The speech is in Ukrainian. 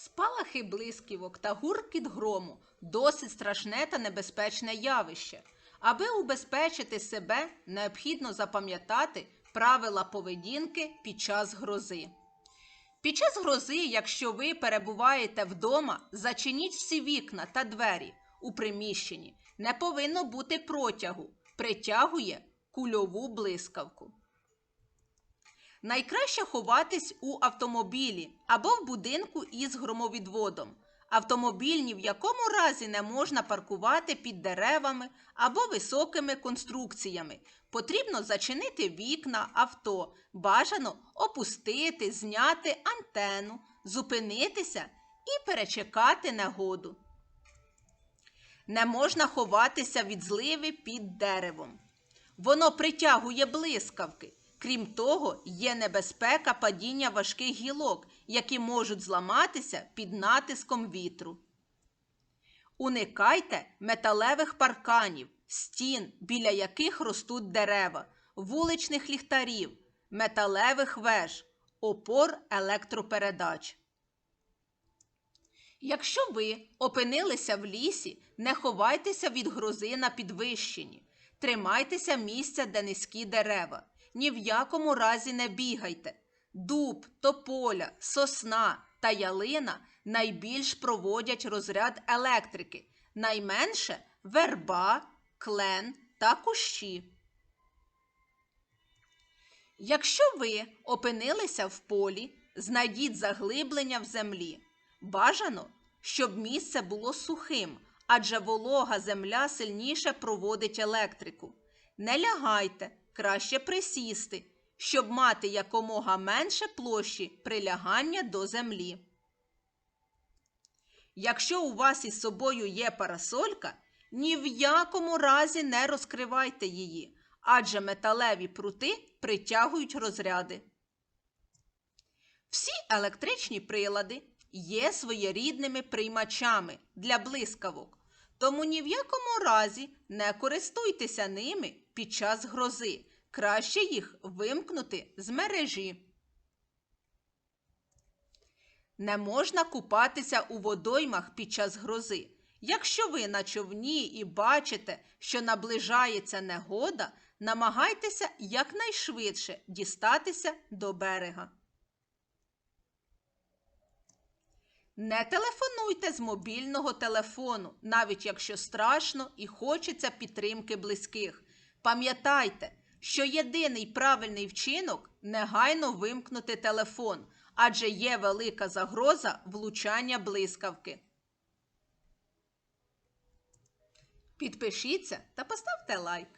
Спалахи блисківок та гуркіт грому досить страшне та небезпечне явище. Аби убезпечити себе, необхідно запам'ятати правила поведінки під час грози. Під час грози, якщо ви перебуваєте вдома, зачиніть всі вікна та двері у приміщенні. Не повинно бути протягу, притягує кульову блискавку. Найкраще ховатись у автомобілі або в будинку із громовідводом. Автомобіль ні в якому разі не можна паркувати під деревами або високими конструкціями. Потрібно зачинити вікна авто, бажано опустити, зняти антенну, зупинитися і перечекати негоду. Не можна ховатися від зливи під деревом. Воно притягує блискавки. Крім того, є небезпека падіння важких гілок, які можуть зламатися під натиском вітру. Уникайте металевих парканів, стін, біля яких ростуть дерева, вуличних ліхтарів, металевих веж, опор електропередач. Якщо ви опинилися в лісі, не ховайтеся від грози на підвищенні. Тримайтеся місця, де низькі дерева. Ні в якому разі не бігайте. Дуб, тополя, сосна та ялина найбільш проводять розряд електрики, найменше верба, клен та кущі. Якщо ви опинилися в полі, знайдіть заглиблення в землі. Бажано, щоб місце було сухим, адже волога земля сильніше проводить електрику. Не лягайте, краще присісти, щоб мати якомога менше площі прилягання до землі. Якщо у вас із собою є парасолька, ні в якому разі не розкривайте її, адже металеві прути притягують розряди. Всі електричні прилади є своєрідними приймачами для блискавок, тому ні в якому разі не користуйтеся ними під час грози. Краще їх вимкнути з мережі. Не можна купатися у водоймах під час грози. Якщо ви на човні і бачите, що наближається негода, намагайтеся якнайшвидше дістатися до берега. Не телефонуйте з мобільного телефону, навіть якщо страшно і хочеться підтримки близьких. Пам'ятайте, що єдиний правильний вчинок негайно вимкнути телефон, адже є велика загроза влучання блискавки. Підпишіться та поставте лайк.